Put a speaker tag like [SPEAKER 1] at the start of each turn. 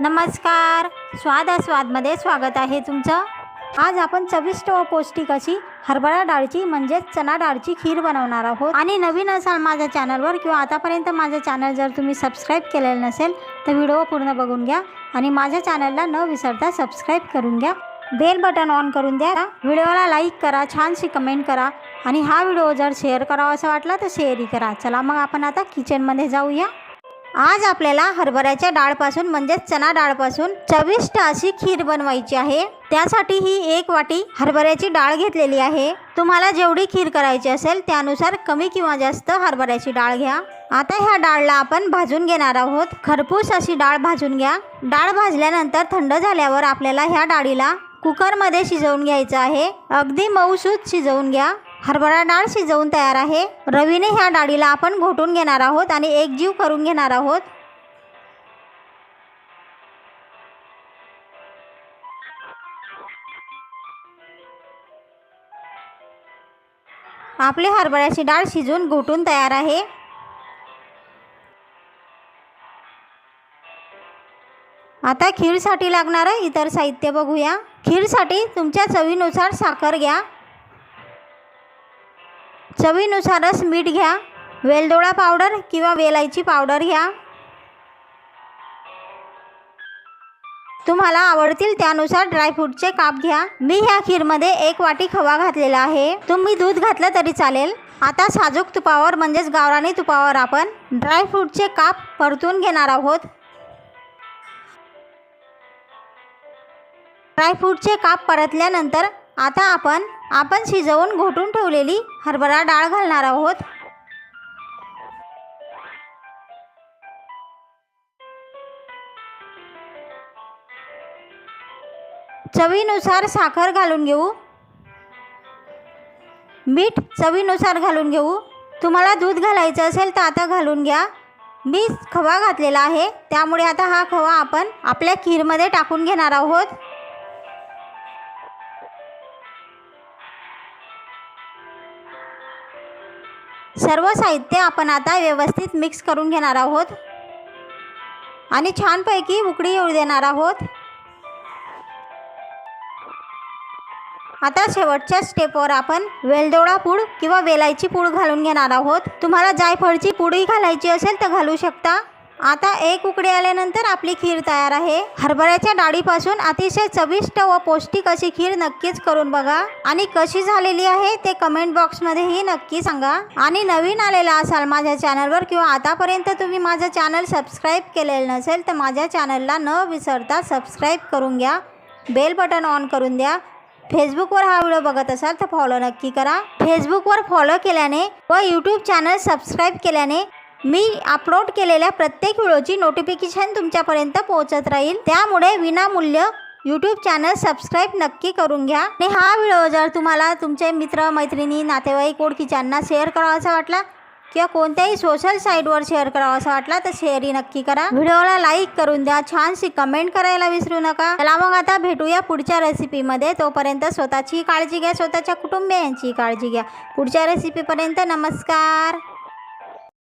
[SPEAKER 1] नमस्कार. स्वाद स्वादमध्ये स्वागत आहे तुमचं. आज आपण चविष्ट व पौष्टिक अशी हरभरा डाळची म्हणजेच चना डाळची खीर बनवणार आहोत. आणि नवीन असाल माझ्या चॅनलवर किंवा आतापर्यंत माझं चॅनल जर तुम्ही सबस्क्राईब केलेलं नसेल तर व्हिडिओ पूर्ण बघून घ्या आणि माझ्या चॅनलला न विसरता सबस्क्राईब करून घ्या. बेल बटन ऑन करून द्या. व्हिडिओला लाईक करा छानशी कमेंट करा आणि हा व्हिडिओ जर शेअर करावा असं वाटला तर शेअरही करा. चला मग आपण आता किचनमध्ये जाऊया. आज आपल्याला हरभऱ्याच्या डाळपासून म्हणजेच चना डाळपासून चविष्ट अशी खीर बनवायची आहे. त्यासाठी ही एक वाटी हरभऱ्याची डाळ घेतलेली आहे. तुम्हाला जेवढी खीर करायची असेल त्यानुसार कमी किंवा जास्त हरभऱ्याची डाळ घ्या. आता ह्या डाळला आपण भाजून घेणार आहोत. खरपूस अशी डाळ भाजून घ्या. डाळ भाजल्यानंतर थंड झाल्यावर आपल्याला ह्या डाळीला कुकरमध्ये शिजवून घ्यायचं आहे. अगदी मऊसूत शिजवून घ्या. हरभरा डाळ शिजवून तयार आहे. रवीने ह्या डाळीला आपण घोटून घेणार आहोत आणि एकजीव करून घेणार आहोत. आपली हरभऱ्याची डाळ शिजून घोटून तयार आहे. आता खीरसाठी लागणारं इतर साहित्य बघूया. खीरसाठी तुमच्या चवीनुसार साखर घ्या. चवीनुसारच मीठ घ्या. वेलदोळा पावडर किंवा वेलायची पावडर घ्या. तुम्हाला आवडतील त्यानुसार ड्रायफ्रूटचे काप घ्या. मी ह्या खीरमध्ये एक वाटी खवा घातलेला आहे. तुम्ही दूध घातलं तरी चालेल. आता साजूक तुपावर म्हणजेच गावरानी तुपावर आपण ड्रायफ्रूटचे काप परतून घेणार आहोत. ड्रायफ्रूटचे काप परतल्यानंतर आता आपण आपण शिजवून घोटून ठेवलेली हरभरा डाळ घालणार आहोत. चवीनुसार साखर घालून घेऊ. मीठ चवीनुसार घालून घेऊ. तुम्हाला दूध घालायचं असेल तर आता घालून घ्या. मी खवा घातलेला आहे त्यामुळे आता हा खवा आपण आपल्या खीरमध्ये टाकून घेणार आहोत. सर्व साहित्य आपण आता व्यवस्थित मिक्स करून घेणार आहोत. आणि छानपैकी उकडी येऊ देणार आहोत. आता शेवटच्या स्टेपवर आपण वेलदोडा पूड किंवा वेलायची पूड घालून घेणार आहोत. तुम्हाला जायफळची पूडही घालायची असेल तर घालू शकता. आता एक उकडी आल्यानंतर आपली खीर तयार आहे. हरभऱ्याच्या डाळीपासून अतिशय चविष्ट व पौष्टिक अशी खीर नक्कीच करून बघा. आणि कशी झालेली आहे ते कमेंट बॉक्समध्येही नक्की सांगा. आणि नवीन आलेला असाल माझ्या चॅनलवर किंवा आतापर्यंत तुम्ही माझं चॅनल सबस्क्राईब केलेलं नसेल तर माझ्या चॅनलला न विसरता सबस्क्राईब करून घ्या. बेल बटन ऑन करून द्या. फेसबुकवर हा व्हिडिओ बघत असाल तर फॉलो नक्की करा. फेसबुकवर फॉलो केल्याने व यूट्यूब चॅनल सबस्क्राईब केल्याने मी अपलोड केलेल्या प्रत्येक व्हिडिओची नोटिफिकेशन तुमच्यापर्यंत पोहोचत राहील. त्यामुळे विनामूल्य यूट्यूब चॅनल सबस्क्राईब नक्की करून घ्या. आणि हा व्हिडिओ जर तुम्हाला तुमचे मित्र मैत्रिणी नातेवाईक ओळखीच्यांना शेअर करावासा वाटला किंवा कोणत्याही सोशल साईटवर शेअर करावासा वाटला तर शेअरही नक्की करा. व्हिडिओला लाईक करून द्या. छानशी कमेंट करायला विसरू नका. चला मग आता भेटूया पुढच्या रेसिपीमध्ये तोपर्यंत स्वतःची काळजी घ्या. स्वतःच्या कुटुंबियांची काळजी घ्या. पुढच्या रेसिपीपर्यंत नमस्कार.